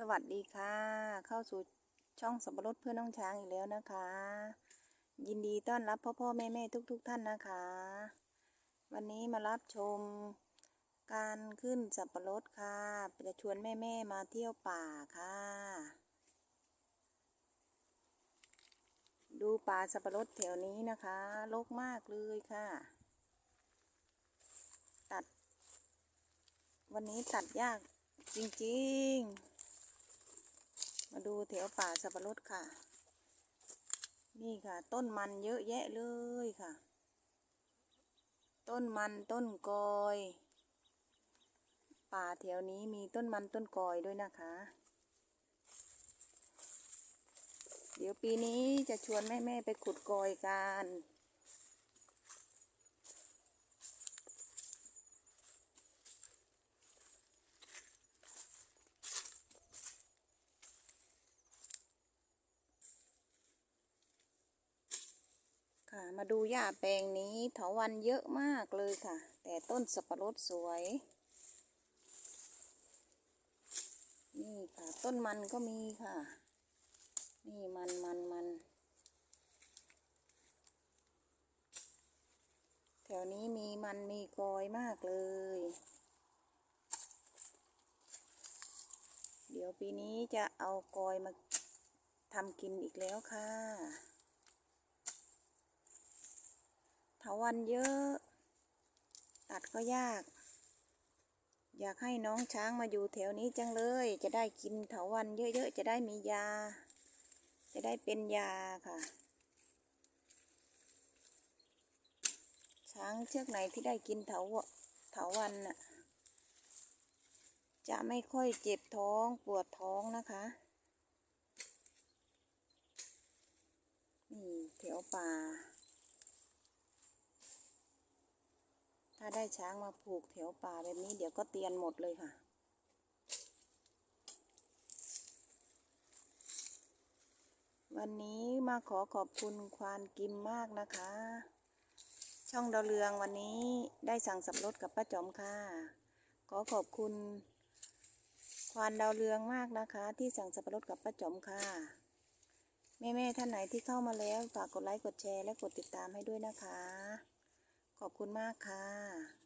สวัสดีค่ะ เข้าสู่ช่องสับปะรดเพื่อน้องช้างอีกแล้วนะคะ ยินดีต้อนรับพ่อพ่อแม่แม่ทุกทุกๆท่านนะคะ วันนี้มารับชมการขึ้นสับปะรดค่ะจะชวนแม่แม่มาเที่ยวป่าค่ะ ดูป่าสับปะรดแถวนี้นะคะรกมากเลยค่ะ ตัด วันนี้ตัดยากจริงๆ มาดูแถวป่าสับปะรดค่ะ นี่ค่ะ ต้นมันเยอะแยะเลยค่ะ ต้นมันต้นกอย ป่าแถวนี้มีต้นมันต้นกอยด้วยนะคะ เดี๋ยวปีนี้จะชวนแม่ ๆ ไปขุดกอยกัน มาดูหญ้าแปลงนี้เถาวันเยอะมากเลยค่ะ แต่ต้นสับปะรดสวย นี่ค่ะ ต้นมันก็มีค่ะ นี่มันมันมันแถวนี้มีมันมีกอยมากเลย เดี๋ยวปีนี้จะเอากอยมาทำกินอีกแล้วค่ะ วันเยอะ ตัดก็ยาก อยากให้น้องช้างมาอยู่แถวนี้จังเลย จะได้กินเถาวันเยอะๆ จะได้มียา จะได้เป็นยาค่ะ ช้างเชือกไหนที่ได้กินเถาเถาวันน่ะ จะไม่ค่อยเจ็บท้องปวดท้องนะคะนี่แถวป่า ถ้าได้ช้างมาผูกแถวป่าแบบนี้เดี๋ยวก็เตียนหมดเลยค่ะ วันนี้มาขอขอบคุณควานกิมมากนะคะ ช่องดาวเรืองวันนี้ได้สั่งสับรถกับป้าจอมค่ะ ขอขอบคุณ ควานดาวเรืองมากนะคะ ที่สั่งสับรดกับป้าจอมค่ะแม่ๆท่านไหนที่เข้ามาแล้วฝากกดไลค์กดแชร์และกดติดตามให้ด้วยนะคะ ขอบคุณมากค่ะ